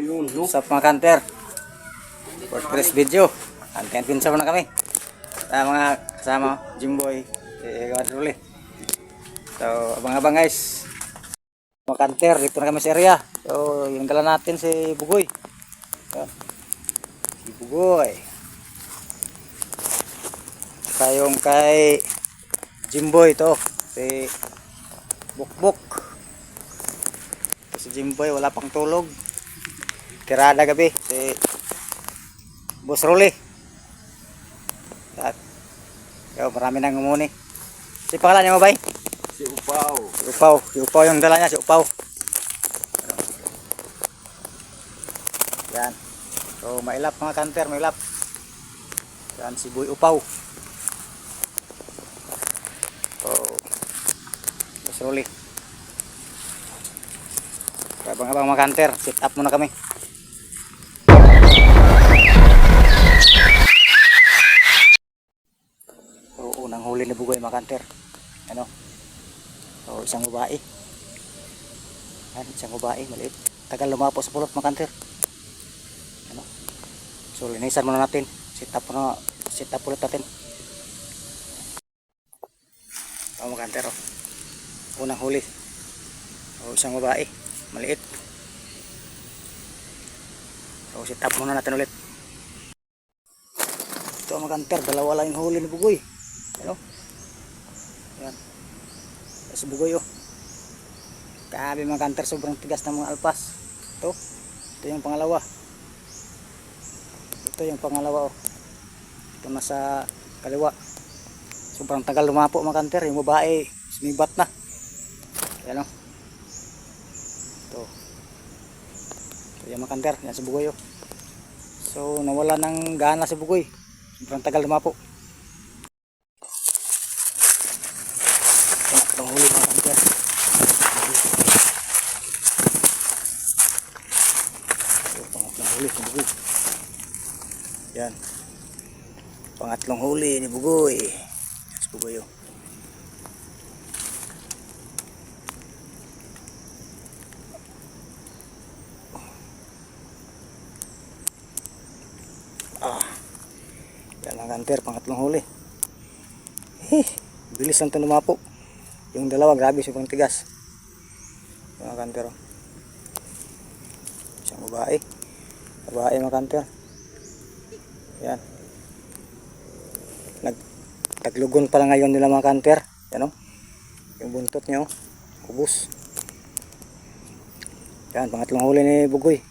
Yun, no? Up mga kanter? Today's video, content pinsa muna kami. Sa mga kasama, Jimboy, eh, Wadruli. So, abang-abang guys. Mga kanter, dito na kami sa area. So, yung dala natin si Bugoy. Si Bugoy. Saka yung kay Jimboy to, si Bukbuk. Si Jimboy, wala pang tulog tirada gabi si Boss Rolly at yo, marami nang umuni si pangalan niya mo bay? Si Upaw. si Upaw si Upaw yung dala niya si Upaw yan. So mailap mga kanter mailap yan si Boy Upaw so Boss Rolly abang-abang mga kanter sit up muna kami Bugoy mga kanter. Ano? So, isang babae. Yan, isang babae, maliit. Tagal lumapo sa pulot mga kanter. Ano? So, linisan muna natin. Sit up muna, sit up ulit natin. O mga kanter, oh. Unang huli. O, isang babae, maliit. So, sit up muna natin ulit. Ito mga kanter, dalawa lang yung huli ni Bugoy. Ano? Tapos bugoy oh. Grabe mga kanter, sobrang tigas ng mga alpas. Ito. Ito yung pangalawa. Ito yung pangalawa oh. Ito nasa kaliwa. Sobrang tagal lumapo mga kanter. Yung babae, sumibat na. Yan oh. Ito. Ito yung mga kanter. Yan si bugoy oh. So nawala ng gana si bugoy. Sobrang tagal lumapo. Panghuli mga kanter. So, pangatlong huli ni Bugoy. Yan. Pangatlong huli ni Bugoy. Yes, Bugoy oh. Ah. Yan mga kanter, pangatlong huli. Eh, bilis lang ito lumapo. Yung dalawa, grabe, sobrang tigas. Mga kanter. oh. Isang babae. Babae mga kanter. Yan. Nag taglugon pala ngayon nila mga kanter. Yan oh. Yung buntot niya oh. Kubos. Yan, pangatlong huli ni Bugoy.